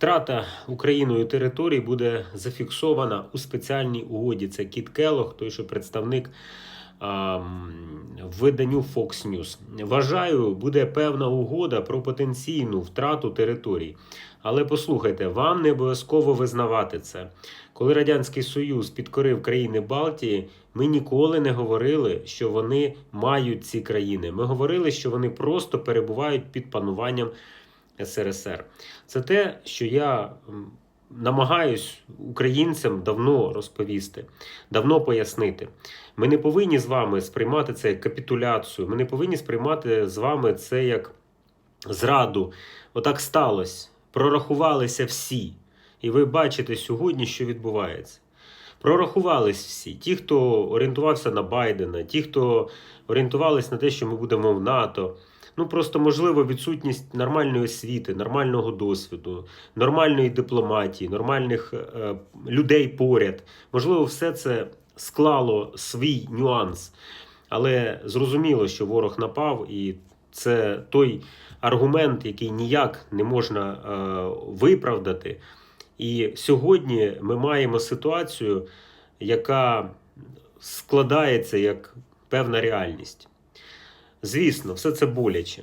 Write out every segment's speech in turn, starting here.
Втрата Україною територій буде зафіксована у спеціальній угоді. Це Кіт Келох, той, що представник а, м, виданню Fox News. Вважаю, буде певна угода про потенційну втрату територій. Але послухайте, вам не обов'язково визнавати це. Коли Радянський Союз підкорив країни Балтії, ми ніколи не говорили, що вони мають ці країни. Ми говорили, що вони просто перебувають під пануванням СРСР. Це те, що я намагаюсь українцям давно розповісти, давно пояснити. Ми не повинні з вами сприймати це як капітуляцію. Ми не повинні сприймати з вами це як зраду. Отак сталося. Прорахувалися всі. І ви бачите сьогодні, що відбувається. Прорахувались всі. Ті, хто орієнтувався на Байдена, ті, хто орієнтувались на те, що ми будемо в НАТО. Ну просто можливо відсутність нормальної освіти, нормального досвіду, нормальної дипломатії, нормальних е, людей поряд. Можливо, все це склало свій нюанс. Але зрозуміло, що ворог напав, і це той аргумент, який ніяк не можна е, виправдати. І сьогодні ми маємо ситуацію, яка складається як певна реальність. Звісно, все це боляче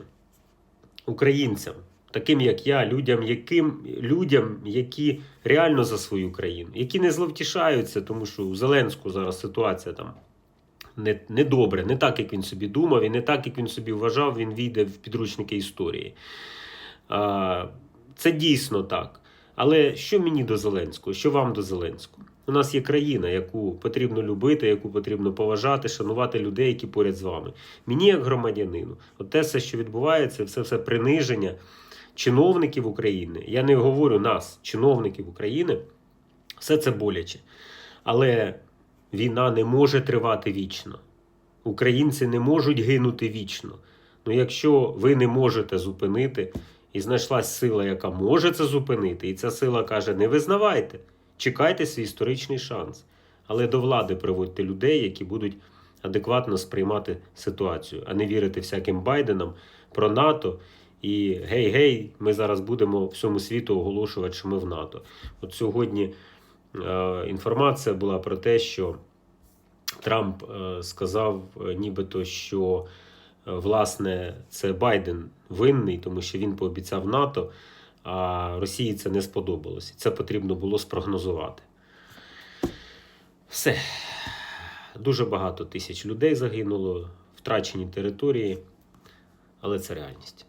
українцям, таким як я, людям, яким, людям, які реально за свою країну, які не зловтішаються, тому що у Зеленську зараз ситуація там не, не добре, не так, як він собі думав, і не так, як він собі вважав, він війде в підручники історії. А, це дійсно так. Але що мені до Зеленського, що вам до Зеленського? У нас є країна, яку потрібно любити, яку потрібно поважати, шанувати людей, які поряд з вами. Мені, як громадянину, от те все, що відбувається, все все приниження чиновників України. Я не говорю нас, чиновників України, все це боляче. Але війна не може тривати вічно. Українці не можуть гинути вічно. Ну, якщо ви не можете зупинити, і знайшлась сила, яка може це зупинити, і ця сила каже: не визнавайте, чекайте свій історичний шанс. Але до влади приводьте людей, які будуть адекватно сприймати ситуацію, а не вірити всяким Байденам про НАТО. І гей-гей, ми зараз будемо всьому світу оголошувати, що ми в НАТО. От сьогодні е, інформація була про те, що Трамп е, сказав, е, нібито, що е, власне це Байден винний, тому що він пообіцяв НАТО, а Росії це не сподобалося. Це потрібно було спрогнозувати. Все. Дуже багато тисяч людей загинуло, втрачені території, але це реальність.